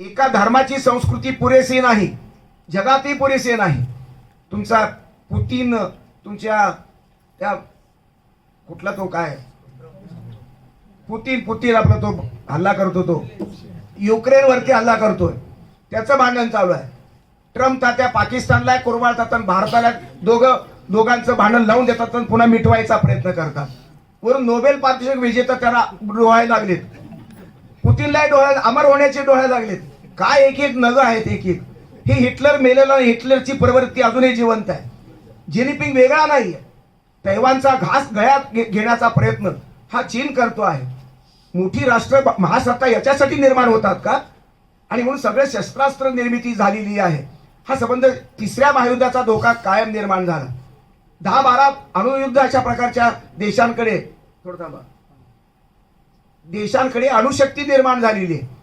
एका धर्माची संस्कृती पुरेशी नाही जगातही पुरेशी नाही. तुमचा पुतीन तुमच्या त्या कुठला तो काय? पुतीन पुतीन आपला तो हल्ला करतो तो युक्रेनवरती हल्ला करतोय. त्याचं भांडण चालू आहे. ट्रम्प तात्या पाकिस्तानला कुरवाळतात आणि भारताला दोघं दोघांचं भांडण लावून देतात आणि पुन्हा मिटवायचा प्रयत्न करतात. वरून नोबेल पारितोषिक विजेता त्याला डोळायला लागलेत. पुतीनला डोळ्या अमर होण्याचे डोळ्या लागलेत. काय एक एक नग आहेत एक एक. हे हिटलर मेलेलं हिटलरची प्रवृत्ती अजूनही जिवंत आहे. जिनिपिंग वेगळा नाही तैवानचा घास गळ्यात घे- घेण्याचा प्रयत्न हा चीन करतो आहे. मोठी राष्ट्र महासत्ता याच्यासाठी निर्माण होतात का? आणि म्हणून सगळे शस्त्रास्त्र निर्मिती झालेली आहे. हा संबंध तिसऱ्या महायुद्धाचा धोका कायम निर्माण झाला. दहा बारा अणुयुद्ध अशा प्रकारच्या देशांकडे थोडं थांबा. देशांकडे अणुशक्ती निर्माण झालेली आहे.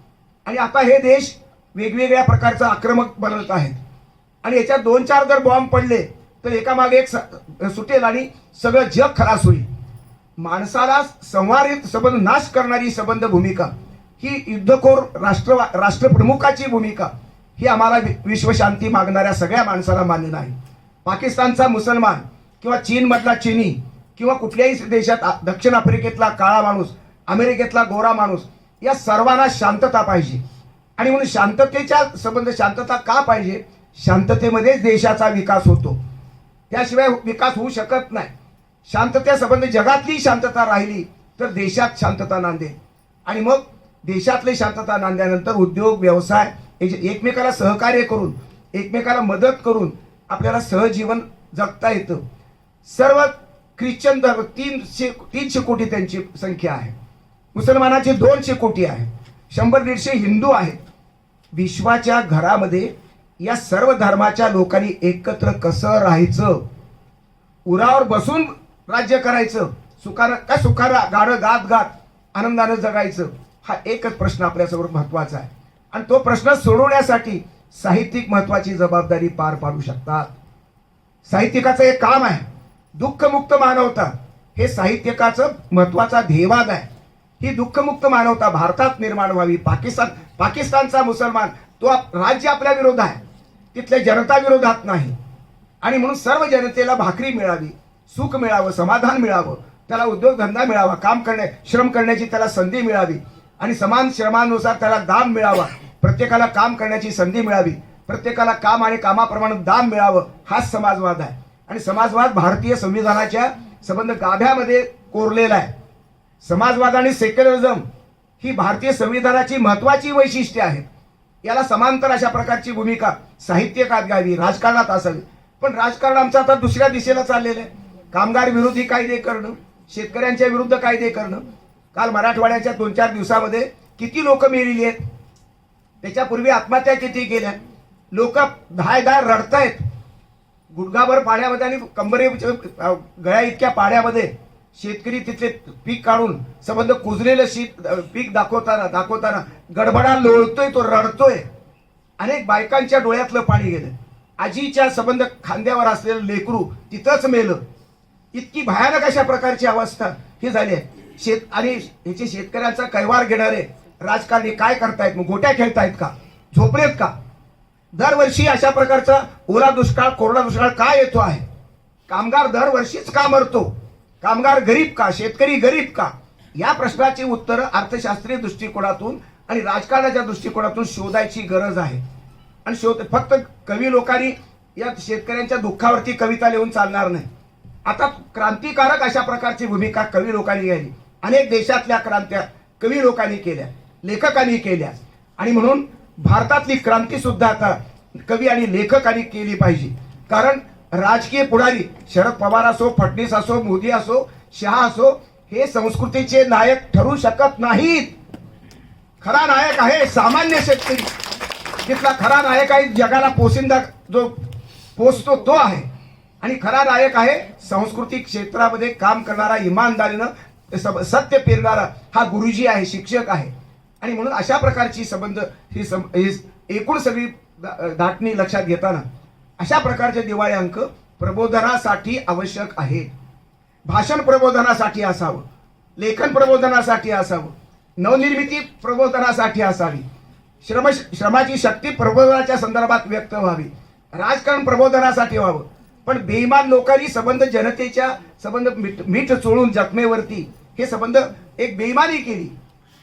आणि आता हे देश वेगवेगळ्या प्रकारचं आक्रमक बनत आहेत. आणि याच्यात दोन चार जर बॉम्ब पडले तर एकामागे एक सुटेल आणि सगळं जग खलास होईल. माणसाला संवारित संबंध नाश करणारी संबंध भूमिका. ही युद्धखोर राष्ट्र राष्ट्रप्रमुखाची भूमिका. ही आम्हाला वि- विश्वशांती मागणाऱ्या सगळ्या माणसाला मान्य नाही. पाकिस्तानचा मुसलमान किंवा चीनमधला चिनी किंवा कुठल्याही देशात दक्षिण आफ्रिकेतला काळा माणूस अमेरिकेतला गोरा माणूस. या सर्वांना शांतता पाहिजे. आणि म्हणून शांततेच्या संबंध शांतता का पाहिजे? शांततेमध्येच देशाचा विकास होतो. त्याशिवाय विकास होऊ शकत नाही. शांततेसंबंध जगातली शांतता राहिली तर देशात शांतता नांदेल. आणि मग देशातली शांतता नांदल्यानंतर उद्योग व्यवसाय एकमेकाला सहकार्य करून एकमेकाला मदत करून आपल्याला सहजीवन जगता येतं. सर्व ख्रिश्चन धर्म तीनशे तीनशे कोटी त्यांची संख्या आहे. मुसलमानाचे दोनशे कोटी आहे शंभर दीडशे हिंदू आहेत. विश्वाच्या घरामध्ये या सर्व धर्माच्या लोकांनी एकत्र कसं राहायचं? उरावर बसून राज्य करायचं. सुखानं काय सुखानं गाणं गात गात आनंदानं जगायचं? हा एकच प्रश्न आपल्यासमोर महत्त्वाचा आहे. आणि तो प्रश्न सोडवण्यासाठी साहित्यिक महत्वाची जबाबदारी पार पाडू शकतात. साहित्यिकाचं एक काम आहे. दुःखमुक्त मानवता हे साहित्यकाचं महत्त्वाचा धेवाद आहे. ही दुःखमुक्त मानवता भारतात निर्माण व्हावी. पाकिस्तान पाकिस्तानचा मुसलमान तो आप- राज्य आपल्या विरोध आहे. तिथल्या जनता विरोधात नाही. आणि म्हणून सर्व जनतेला भाकरी मिळावी सुख मिळावं समाधान मिळावं त्याला उद्योगधंदा मिळावा काम करण्या श्रम करण्याची त्याला संधी मिळावी आणि समान श्रमानुसार त्याला दाम मिळावा. प्रत्येकाला काम करण्याची संधी मिळावी. प्रत्येकाला काम आणि कामाप्रमाणे दाम मिळावं. हाच समाजवाद आहे. आणि समाजवाद भारतीय संविधानाच्या संबंध गाभ्यामध्ये कोरलेला आहे. समाजवाद आणि सेक्युलरिझम ही भारतीय संविधानाची महत्वाची वैशिष्ट्ये आहेत. याला समांतर अशा प्रकारची भूमिका साहित्यकात घ्यावी राजकारणात असावी. पण राजकारण आमचं आता दुसऱ्या दिशेला चाललेलं आहे. कामगार विरोधी कायदे करणं शेतकऱ्यांच्या विरुद्ध कायदे करणं. काल मराठवाड्याच्या दोन चार दिवसामध्ये किती लोक मेलेली आहेत? त्याच्यापूर्वी आत्महत्या किती केल्या? लोक धाय धाय रडतायत. गुडघाभर पाण्यामध्ये आणि कंबरे गळ्या इतक्या पाण्यामध्ये शेतकरी तिथले पीक काढून संबंध कुजलेलं शीत पीक दाखवताना दाखवताना गडबडा लोळतोय तो रडतोय. अनेक बायकांच्या डोळ्यातलं पाणी गेलं. आजीच्या संबंध खांद्यावर असलेलं लेकरू तिथंच मेलं. इतकी भयानक अशा प्रकारची अवस्था ही झाली आहे. शेत आणि ह्याचे शेतकऱ्यांचा कैवार घेणारे राजकारणी काय करतायत? मग गोट्या खेळतायत का? झोपलेत का? दरवर्षी अशा प्रकारचा ओला दुष्काळ कोरडा दुष्काळ का येतो आहे? कामगार दरवर्षीच का मरतो? कामगार गरीब का शेतकरी गरीब का? या प्रश्नाची उत्तरं अर्थशास्त्रीय दृष्टिकोनातून आणि राजकारणाच्या दृष्टिकोनातून शोधायची गरज आहे. आणि शोध फक्त कवी लोकांनी या शेतकऱ्यांच्या दुःखावरती कविता लिहून चालणार नाही. आता क्रांतिकारक अशा प्रकारची भूमिका कवी लोकांनी घ्यायली. अनेक देशातल्या क्रांत्या कवी लोकांनी केल्या लेखकांनी केल्या. आणि म्हणून भारतातली क्रांतीसुद्धा आता कवी आणि लेखकांनी केली पाहिजे. कारण राजकीय पुढारी शरद पवार असो फडणवीस असो मोदी असो शहा असो हे संस्कृतीचे नायक ठरू शकत नाहीत. खरा नायक आहे सामान्य शेतकरी. तिथला खरा नायक आहे जगाला पोसिंदा जो पोचतो तो आहे. आणि खरा नायक आहे सांस्कृतिक क्षेत्रामध्ये काम करणारा इमानदारीनं सब- सत्य पेरणारा हा गुरुजी आहे शिक्षक आहे. आणि म्हणून अशा प्रकारची संबंध ही सम ही एकूण सगळी दा- दाटणी लक्षात घेताना अशा प्रकारचे दिवाळी अंक प्रबोधनासाठी आवश्यक आहेत. भाषण प्रबोधनासाठी असावं. लेखन प्रबोधनासाठी असावं. नवनिर्मिती प्रबोधनासाठी असावी. श्रम श्रमाची शक्ती प्रबोधनाच्या संदर्भात व्यक्त व्हावी. राजकारण प्रबोधनासाठी व्हावं. पण बेईमान लोकांनी संबंध जनतेच्या संबंध मीठ मीठ चोळून जखमेवरती हे संबंध एक बेईमानी केली.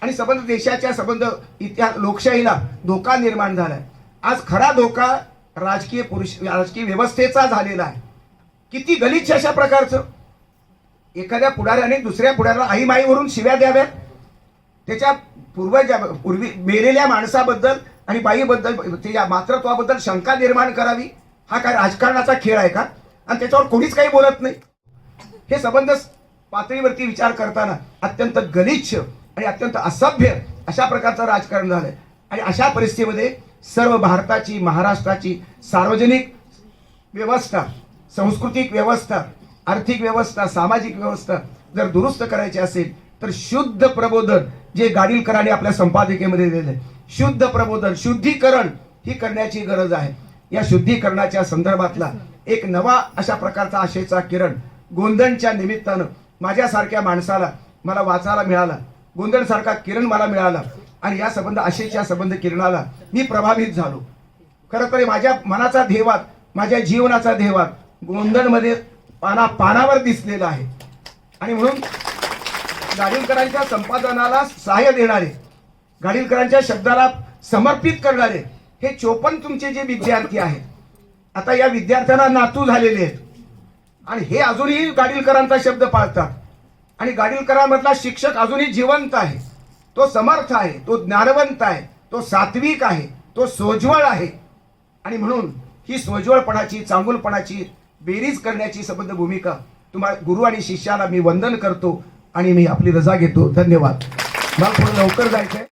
आणि संबंध देशाच्या संबंध इतिहास लोकशाहीला धोका निर्माण झाला आज खरा धोका राजकीय पुरुष राजकीय व्यवस्थेचा झालेला आहे. किती गलिच्छ अशा प्रकारचं. एखाद्या पुढाऱ्याने दुसऱ्या पुढाऱ्याला आई माईवरून शिव्या द्याव्यात. त्याच्या पूर्वजा पूर्वी मेलेल्या माणसाबद्दल आणि बाईबद्दल त्याच्या मातृत्वाबद्दल शंका निर्माण करावी. हा काय राजकारणाचा खेळ आहे का? आणि त्याच्यावर कोणीच काही बोलत नाही. हे संबंध पातळीवरती विचार करताना अत्यंत गलिच्छ आणि अत्यंत असभ्य अशा प्रकारचं राजकारण झालंय. आणि अशा परिस्थितीमध्ये सर्व भारताची महाराष्ट्राची सार्वजनिक व्यवस्था सांस्कृतिक व्यवस्था आर्थिक व्यवस्था सामाजिक व्यवस्था जर दुरुस्त करायची असेल तर शुद्ध प्रबोधन जे गाडीलकरांनी आपल्या संपादकीमध्ये दिले शुद्ध प्रबोधन शुद्धीकरण ही करण्याची गरज आहे. या शुद्धीकरणाच्या संदर्भातला एक नवा अशा प्रकारचा आशेचा किरण गोंधणच्या निमित्तानं माझ्यासारख्या माणसाला मला वाचायला मिळाला. गोंधणसारखा किरण मला मिळाला. आणि या संबंध आशेच्या संबंध किरणाला मी प्रभावित झालो. खरं तर माझ्या मनाचा धेवात माझ्या जीवनाचा धेवात गोंधळमध्ये पाना पानावर दिसलेला आहे. आणि म्हणून गाडीलकरांच्या संपादनाला सहाय्य देणारे गाडीलकरांच्या शब्दाला समर्पित करणारे हे चोपन्न तुमचे जे विद्यार्थी आहेत आता या विद्यार्थ्यांना नातू झालेले आहेत. आणि हे अजूनही गाडीलकरांचा शब्द पाळतात. आणि गाडीलकरांमधला शिक्षक अजूनही जिवंत आहे. तो समर्थ आहे तो ज्ञानवंत आहे तो सात्विक आहे तो सोज्वळ आहे. आणि म्हणून ही सोज्वळपणाची चांगुलपणाची बेरीज करण्याची संबंध भूमिका तुम्हाला गुरु आणि शिष्याला मी वंदन करतो आणि मी आपली रजा घेतो. धन्यवाद. मला थोडं लवकर जायचंय.